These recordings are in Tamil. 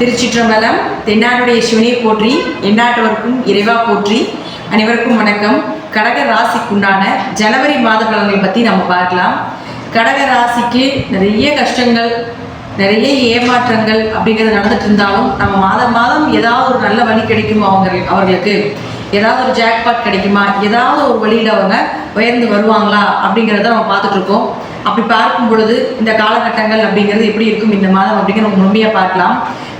திருச்சிற்றம்பலம் தென்னாடுடைய சிவனை போற்றி எண்ணாட்டவருக்கும் இறைவா போற்றி. அனைவருக்கும் வணக்கம். கடக ராசிக்குண்டான ஜனவரி மாத பலன்களை பற்றி நம்ம பார்க்கலாம். கடக ராசிக்கு நிறைய கஷ்டங்கள் நிறைய ஏமாற்றங்கள் அப்படிங்கிறது நடந்துட்டு இருந்தாலும் நம்ம மாதம் மாதம் ஏதாவது ஒரு நல்ல வழி கிடைக்குமா அவங்க அவர்களுக்கு? ஏதாவது ஒரு ஜாக்பாட் கிடைக்குமா? ஏதாவது ஒரு வழியில் அவங்க உயர்ந்து வருவாங்களா அப்படிங்கிறத நம்ம பார்த்துட்டு இருக்கோம். அப்படி பார்க்கும் பொழுது இந்த காலகட்டங்கள் அப்படிங்கிறது எப்படி இருக்கும் இந்த மாதம் அப்படிங்கிற நம்ம முழுமையாக பார்க்கலாம்.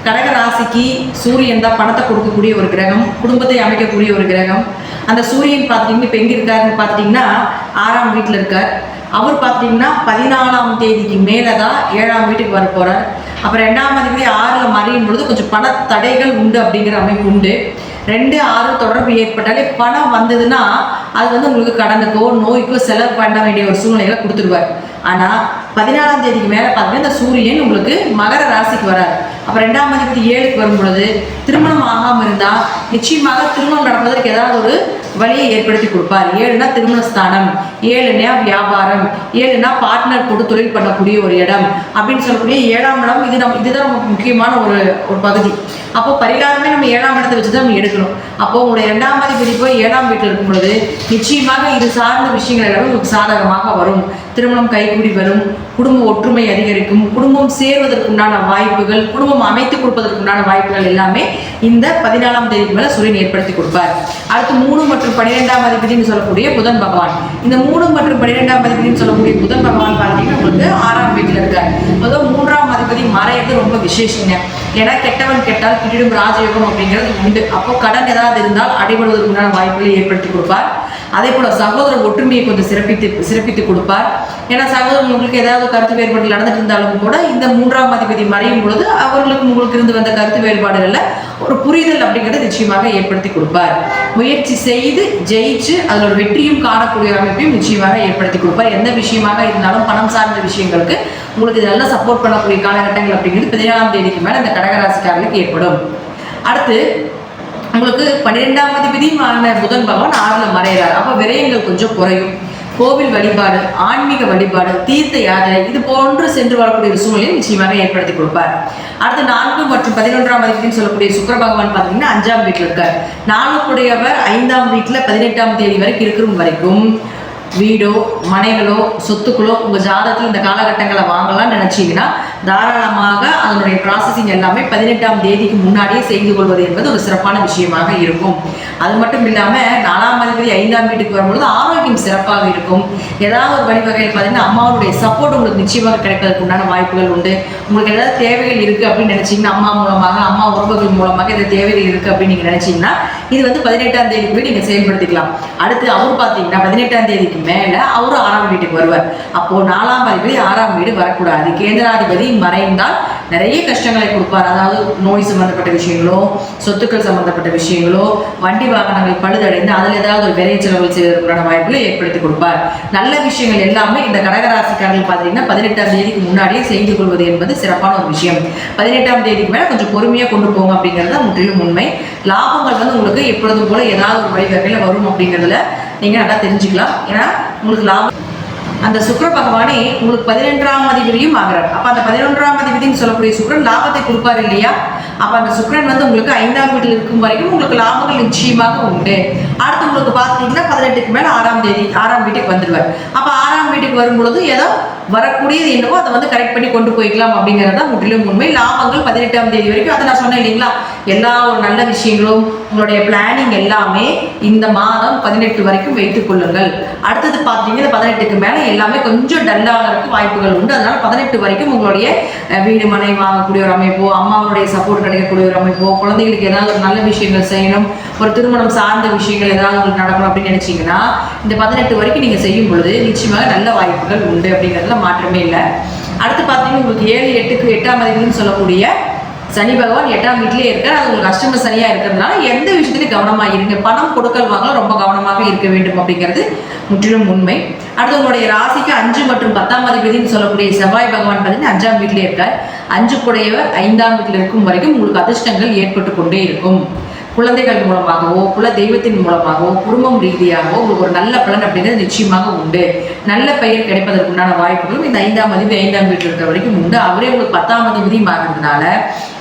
கடக ராசிக்கு சூரியன் தான் பணத்தை கொடுக்கக்கூடிய ஒரு கிரகம் குடும்பத்தை அமைக்கக்கூடிய ஒரு கிரகம். அந்த சூரியன் பார்த்துட்டிங்கன்னா இப்போ எங்கே இருக்காருன்னு பார்த்துட்டிங்கன்னா ஆறாம் வீட்டில் இருக்கார். அவர் பார்த்தீங்கன்னா பதினாலாம் தேதிக்கு மேலே தான் ஏழாம் வீட்டுக்கு வர போகிறார் அப்புறம் ரெண்டாம் அதிபதி ஆறில் மறையும் பொழுது கொஞ்சம் பண தடைகள் உண்டு அப்படிங்கிற அமைப்பு உண்டு. ரெண்டு ஆறு தொடர்பு ஏற்பட்டாலே பணம் வந்ததுன்னா அது வந்து உங்களுக்கு கடனுக்கோ நோய்க்கோ செலவு பண்ண வேண்டிய ஒரு சூழ்நிலைகளை கொடுத்துருவார். ஆனால் பதினாலாம் தேதிக்கு மேலே பார்த்தீங்கன்னா இந்த சூரியன் உங்களுக்கு மகர ராசிக்கு வரார். அப்போ ரெண்டாம் அதிபதி ஏழுக்கு வரும் பொழுது திருமணம் ஆகாமல் இருந்தால் நிச்சயமாக திருமணம் நடப்பதற்கு ஏதாவது ஒரு வழியை ஏற்படுத்தி கொடுப்பார். ஏழுனா திருமண ஸ்தானம் ஏழுனா வியாபாரம் ஏழுனா பார்ட்னர் போட்டு தொழில் பண்ணக்கூடிய ஒரு இடம் அப்படின்னு சொல்லக்கூடிய ஏழாம் இடம். இது நம்ம இதுதான் நமக்கு முக்கியமான ஒரு ஒரு பகுதி. அப்போ பரிகாரமே நம்ம ஏழாம் இடத்தை வச்சு தான் நம்ம எடுக்கணும். அப்போ உங்களுடைய இரண்டாம் அதிபதி போய் ஏழாம் வீட்டில் இருக்கும் பொழுது நிச்சயமாக இது சார்ந்த விஷயங்கள் எல்லாமே உங்களுக்கு சாதகமாக வரும். திருமணம் கைகூடி வரும் குடும்ப ஒற்றுமை அதிகரிக்கும் குடும்பம் சேர்வதற்குண்டான வாய்ப்புகள் குடும்பம் அமைத்து கொடுப்பதற்குண்டான வாய்ப்புகள் எல்லாமே இந்த பதினாலாம் தேதி மேலே சூரியன் ஏற்படுத்தி கொடுப்பார். அடுத்து மூணு மற்றும் பன்னிரெண்டாம் அதிபதினு சொல்லக்கூடிய புதன் பகவான். இந்த மூணு மற்றும் பன்னிரெண்டாம் அதிபதினு சொல்லக்கூடிய புதன் பகவான் பார்த்தீங்கன்னா உங்களுக்கு ஆறாம் வீட்டில் இருக்கார். அதுவும் மூன்றாம் அதிபதி மறையிறது ரொம்ப விசேஷங்க. ஏன்னா கெட்டவன் கெட்டால் கிட்டிடும் ராஜயோகம் அப்படிங்கிறது உண்டு. அப்போ கடன் ஏதாவது இருந்தால் அடைபடுவதற்கு உண்டான வாய்ப்புகளை ஏற்படுத்தி கொடுப்பார். அதே போல சகோதர ஒற்றுமையை கொஞ்சம் சிறப்பித்து சிறப்பித்து கொடுப்பார். ஏன்னா சகோதரன் உங்களுக்கு ஏதாவது கருத்து வேறுபாடு நடந்துட்டு இருந்தாலும் கூட இந்த மூன்றாம் அதிபதி மறையும் பொழுது அவர்களுக்கு உங்களுக்கு இருந்து வந்த கருத்து வேறுபாடுகளில் ஒரு புரிதல் அப்படிங்கிறத நிச்சயமாக ஏற்படுத்தி கொடுப்பார். முயற்சி செய்து ஜெயிச்சு அதில் ஒரு வெற்றியும் காணக்கூடிய அமைப்பையும் நிச்சயமாக ஏற்படுத்தி கொடுப்பார். எந்த விஷயமாக இருந்தாலும் பணம் சார்ந்த விஷயங்களுக்கு உங்களுக்கு இது நல்லா சப்போர்ட் பண்ணக்கூடிய காலகட்டங்கள் அப்படிங்கிறது பதினேழாம் தேதிக்கு மேலே இந்த கடகராசிக்காரர்களுக்கு ஏற்படும். அடுத்து உங்களுக்கு பன்னிரெண்டாம் அதிபதியுமான புதன் பகவான் ஆறில் மறைகிறார் அப்போ விரயங்கள் கொஞ்சம் குறையும். கோவில் வழிபாடு ஆன்மீக வழிபாடு தீர்த்த யாத்திரை இது போன்று சென்று வரக்கூடிய ஒரு சூழ்நிலையை நிச்சயமாக ஏற்படுத்தி கொடுப்பார். அடுத்து நான்கு மற்றும் பதினொன்றாம் அதிபதினு சொல்லக்கூடிய சுக்கர பகவான் பார்த்தீங்கன்னா அஞ்சாம் வீட்டில் இருக்கார். நான்குடையவர் ஐந்தாம் வீட்டில் பதினெட்டாம் தேதி வரைக்கும் இருக்கிற வரைக்கும் வீடோ மனைகளோ சொத்துக்களோ உங்கள் ஜாதகத்தில் இந்த காலகட்டங்களை வாங்கலாம்னு நினச்சிங்கன்னா தாராளமாக அதனுடைய ப்ராசஸிங் எல்லாமே பதினெட்டாம் தேதிக்கு முன்னாடியே செய்து கொள்வது என்பது ஒரு சிறப்பான விஷயமாக இருக்கும். அது மட்டும் இல்லாமல் நாலாம் அதிபதி ஐந்தாம் வீட்டுக்கு வரும்பொழுது ஆரோக்கியம் சிறப்பாக இருக்கும். ஏதாவது ஒரு வழிவகையில் பார்த்தீங்கன்னா அம்மாவுடைய சப்போர்ட் உங்களுக்கு நிச்சயமாக கிடைப்பதற்கு உண்டான வாய்ப்புகள் உண்டு. உங்களுக்கு ஏதாவது தேவைகள் இருக்குது அப்படின்னு நினச்சிங்கன்னா அம்மா மூலமாக அம்மா உறவுகள் மூலமாக ஏதாவது தேவைகள் இருக்குது அப்படின்னு நீங்கள் நினச்சிங்கன்னா இது வந்து பதினெட்டாம் தேதிக்கு போய் நீங்கள் செயல்படுத்திக்கலாம். அடுத்து அவர் பார்த்தீங்கன்னா பதினெட்டாம் தேதிக்கு மேலே அவரும் ஆறாம் வீட்டுக்கு வருவார். அப்போது நாலாம் அதிபதி ஆறாம் வீடு வரக்கூடாது. கேந்திராதிபதி மறைந்தால் நிறைய கஷ்டங்களை கொடுப்பார். அதாவது நோய் சம்மந்தப்பட்ட விஷயங்களோ சொத்துக்கள் சம்மந்தப்பட்ட விஷயங்களோ வண்டி வாகனங்கள் பழுதடைந்து அதில் ஏதாவது ஒரு விரை செலவு செய்வதற்கான வாய்ப்புகளை ஏற்படுத்தி கொடுப்பார். நல்ல விஷயங்கள் எல்லாமே இந்த கடகராசிக்காரர்கள் பார்த்தீங்கன்னா பதினெட்டாம் தேதிக்கு முன்னாடியே செய்து கொள்வது என்பது சிறப்பான ஒரு விஷயம். பதினெட்டாம் தேதிக்கு மேலே கொஞ்சம் பொறுமையாக கொண்டு போங்க அப்படிங்கிறது தான் முற்றிலும் உண்மை. லாபங்கள் வந்து உங்களுக்கு எப்பொழுதும் போல ஏதாவது ஒரு வழிவகையில் வரும் அப்படிங்கிறதுல நீங்கள் நல்லா தெரிஞ்சுக்கலாம். ஏன்னா உங்களுக்கு லாபம் அந்த சுக்கர பகவானே உங்களுக்கு பதினொன்றாம் அதிபதியும் ஆகிறார். அப்போ அந்த பதினொன்றாம் அதிபதினு சொல்லக்கூடிய சுக்கரன் லாபத்தை கொடுப்பார் இல்லையா? அப்போ அந்த சுக்கிரன் வந்து உங்களுக்கு ஐந்தாம் வீட்டில் இருக்கும் வரைக்கும் உங்களுக்கு லாபங்கள் நிச்சயமாக உண்டு. அடுத்து உங்களுக்கு பார்த்தீங்கன்னா பதினெட்டுக்கு மேலே ஆறாம் தேதி ஆறாம் வீட்டுக்கு வந்துடுவார். அப்போ ஆறாம் வீட்டுக்கு வரும்பொழுது ஏதோ வரக்கூடியது என்னவோ அதை வந்து கரெக்ட் பண்ணி கொண்டு போய்க்கலாம் அப்படிங்கிறது தான் முற்றிலும் உண்மை. லாபங்கள் பதினெட்டாம் தேதி வரைக்கும் அதை நான் சொன்னேன் இல்லைங்களா? எல்லா ஒரு நல்ல விஷயங்களும் உங்களுடைய பிளானிங் எல்லாமே இந்த மாதம் பதினெட்டு வரைக்கும் வைத்துக் கொள்ளுங்கள். அடுத்தது பார்த்தீங்கன்னா பதினெட்டுக்கு மேலே எல்லாமே கொஞ்சம் டல்லாகிறதுக்கு வாய்ப்புகள் உண்டு. அதனால பதினெட்டு வரைக்கும் உங்களுடைய வீடு மனை வாங்கக்கூடிய ஒரு அமைப்போ அம்மாவுடைய சப்போர்ட் கிடைக்கக்கூடிய ஒரு அமைப்போ குழந்தைகளுக்கு ஏதாவது ஒரு நல்ல விஷயங்கள் செய்யணும் ஒரு திருமணம் சார்ந்த விஷயங்கள் ஏதாவது உங்களுக்கு நடக்கணும் அப்படின்னு நினைச்சீங்கன்னா இந்த பதினெட்டு வரைக்கும் நீங்கள் செய்யும் பொழுது நிச்சயமாக நல்ல வாய்ப்புகள் உண்டு அப்படிங்கிறதுல மாற்றமே இல்லை. அடுத்து பார்த்தீங்கன்னா உங்களுக்கு ஏழு எட்டுக்கு எட்டாம் அதிபதினு சொல்லக்கூடிய சனி பகவான் எட்டாம் வீட்டிலே இருக்கார். அது உங்களுக்கு அஷ்டம சனியாக இருக்கிறதுனால எந்த விஷயத்துலையும் கவனமாக இருங்க. பணம் கொடுக்கல் வாங்கல ரொம்ப கவனமாக இருக்க வேண்டும் அப்படிங்கிறது முற்றிலும் உண்மை. அடுத்து உங்களுடைய ராசிக்கு அஞ்சு மற்றும் பத்தாம் அதிபதினு சொல்லக்கூடிய செவ்வாய் பகவான் பார்த்தீங்கன்னா அஞ்சாம் வீட்டிலே இருக்கார். அஞ்சு கூடையவர் ஐந்தாம் வீட்டில் இருக்கும் வரைக்கும் உங்களுக்கு அதிர்ஷ்டங்கள் ஏற்பட்டு கொண்டே இருக்கும். குழந்தைகள் மூலமாகவோ குல தெய்வத்தின் மூலமாகவோ குடும்பம் ரீதியாகவோ உங்களுக்கு ஒரு நல்ல பலன் அப்படிங்கிறது நிச்சயமாக உண்டு. நல்ல பெயர் கிடைப்பதற்குண்டான வாய்ப்புகளும் இந்த ஐந்தாம் அதிபதி ஐந்தாம் வீட்டில் இருக்கிற வரைக்கும் உண்டு. அவரே உங்களுக்கு பத்தாம் அதிபதியும் ஆகிறதுனால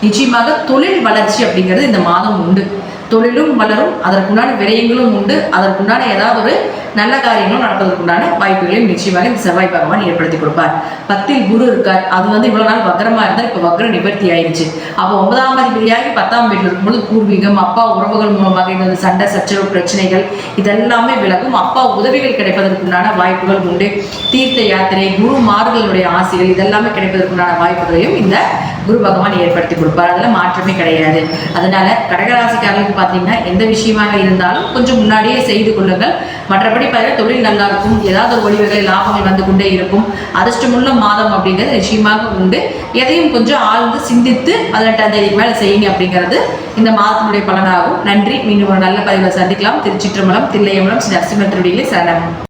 நிச்சயமாக தொழில் வளர்ச்சி அப்படிங்கிறது இந்த மாதம் உண்டு. தொழிலும் வளரும் அதற்குண்டான விரயங்களும் உண்டு. அதற்குண்டான ஏதாவது ஒரு நல்ல காரியங்களும் நடப்பதற்குண்டான வாய்ப்புகளையும் நிச்சயமாக இந்த செவ்வாய் பகவான் ஏற்படுத்தி கொடுப்பார். பத்தில் குரு இருக்கார். அது வந்து இவ்வளவு நாள் வக்கரமா இருந்தால் இப்போ வக்கர நிவர்த்தி ஆயிடுச்சு. அப்போ ஒன்பதாம் அதிபதியாகி பத்தாம் வீட்டில் இருக்கும்போது பூர்வீகம் அப்பா உறவுகள் மூலமாக இந்த சண்டை சச்சரவு பிரச்சனைகள் இதெல்லாமே விலகும். அப்பா உதவிகள் கிடைப்பதற்குண்டான வாய்ப்புகள் உண்டு. தீர்த்த யாத்திரை குரு மார்களுடைய ஆசைகள் இதெல்லாமே கிடைப்பதற்குண்டான வாய்ப்புகளையும் இந்த குரு பகவான் ஏற்படுத்தி கொடுப்பார். அதில் மாற்றமே கிடையாது. அதனால கடகராசிக்காரர்களுக்கு பார்த்தீங்கன்னா எந்த விஷயமாக இருந்தாலும் கொஞ்சம் முன்னாடியே செய்து கொள்ளுங்கள். மற்றபடி கண்டிப்பாக தொழில் நல்லா இருக்கும். ஏதாவது ஒரு வழிவகை லாபங்கள் வந்து கொண்டே இருக்கும். அதிர்ஷ்டமுள்ள மாதம் அப்படிங்கிறது நிச்சயமாக உண்டு. எதையும் கொஞ்சம் ஆழ்ந்து சிந்தித்து பதினெட்டாம் தேதிக்கு மேலே செய்யுங்க அப்படிங்கிறது இந்த மாதத்தினுடைய பலனாகும். நன்றி. மீண்டும் ஒரு நல்ல பதிவில் சந்திக்கலாம். திருச்சிற்றம்பலம் தில்லையம்பலம் ஸ்ரீ நரசிம்ம திருடிகளை சரணம்.